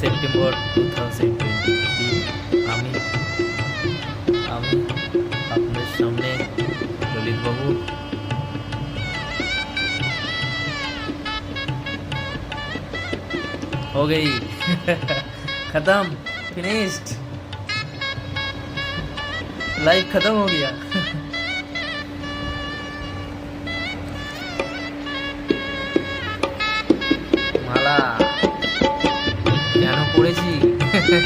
September two thousand twenty আমি আমি আপনাদের সামনে ললিতবাবু हो गई खत्म फिनिश्ड लाइफ खत्म हो गया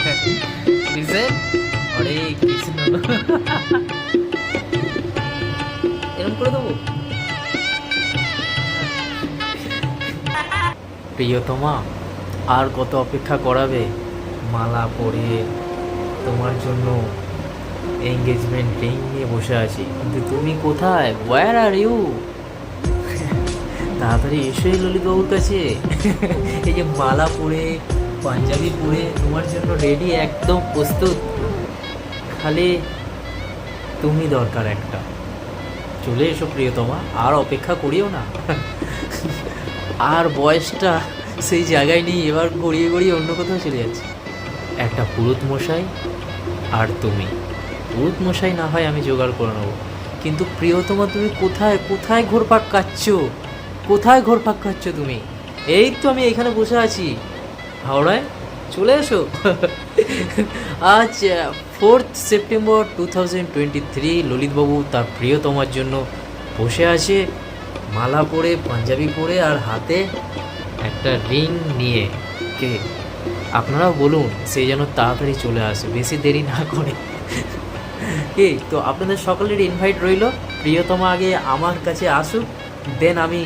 প্রিয়তমা, আর কত অপেক্ষা করাবে? মালা পরে তোমার জন্য এঙ্গেজমেন্ট রিং নিয়ে বসে আছি। কিন্তু তুমি কোথায়? ওয়ার আর ইউ তাড়াতাড়ি এসো ললিতবাবুর কাছে। এই যে মালা পরে পাঞ্জাবি পরে তোমার জন্য রেডি একদম প্রস্তুত। খালি তুমি দরকার একটা। চলে এসো প্রিয়তমা, আর অপেক্ষা করিও না। আর বয়সটা সেই জায়গায় নেই, এবার গড়িয়ে গড়িয়ে অন্য কোথাও চলে যাচ্ছে। একটা পুরুত মশাই আর তুমি। পুরুত মশাই না হয় আমি জোগাড় করে নেব। কিন্তু প্রিয়তমা, তুমি কোথায় কোথায় ঘোরপাক কাচ্ছ কোথায় ঘোরপাক কাচ্ছ তুমি? এই তো আমি এখানে বসে আছি। হাওড়ায় চলে এসো। আজ fourth September two thousand twenty three ললিতবাবু তার প্রিয়তমার জন্য বসে আছে মালা পরে, পাঞ্জাবি পরে আর হাতে একটা রিং নিয়ে। কে? আপনারাও বলুন, সে যেন তাড়াতাড়ি চলে আসে, বেশি দেরি না করে। কি? তো আপনাদের সকলের ইনভাইট রইল। প্রিয়তমা আগে আমার কাছে আসুক দেন আমি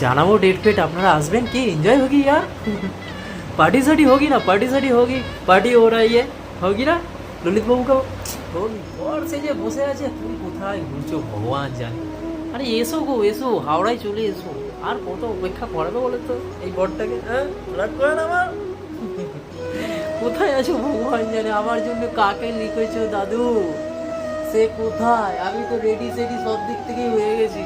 জানাব ডেট ফেট আপনারা আসবেন কি? এনজয় হোক यार पार्टी साटी होगी ना पार्टी साटी होगी पार्टी हो रहा है ये होगी ना ললিত বাবু কাউ হোগি ওর সে যে বসে আছে তুমি কোথায় ঘুরছো ভগবান জানে আরে এসো গো এসো হাওড়ায় চলে এসো আর কত অপেক্ষা করাবে বলে তো এই বরটাকে হ্যাঁ রাগ করে না আমার কোথায় আছো ভগবান জানে আমার জন্য কাকে লিখেছো দাদু সে কোথায় আমি তো রেডি সেডি সব দিক থেকেই হয়ে গেছি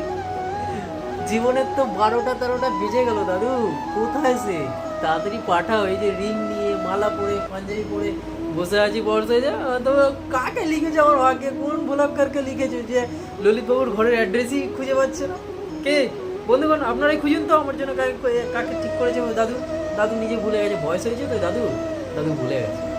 জীবনের তো বারোটা তেরোটা বেজে গেল দাদু। কোথায় সে? তাড়াতাড়ি পাঠাও, এই যে রিং নিয়ে মালা পরে, পাঞ্জাবি পরে বসে আছি বর্ষায় যে। তো কাকে লিখেছে আমার ভাগ্যে? কোন ভোলাক্কারকে লিখেছে? যে ললিত বাবুর ঘরের অ্যাড্রেসই খুঁজে পাচ্ছে না। কে? বন্ধুগণ, আপনারাই খুঁজুন তো, আমার জন্য কাকে কাকে ঠিক করেছে দাদু দাদু নিজে ভুলে গেছে, বয়স হয়েছে তো, দাদু? দাদু ভুলে গেছে।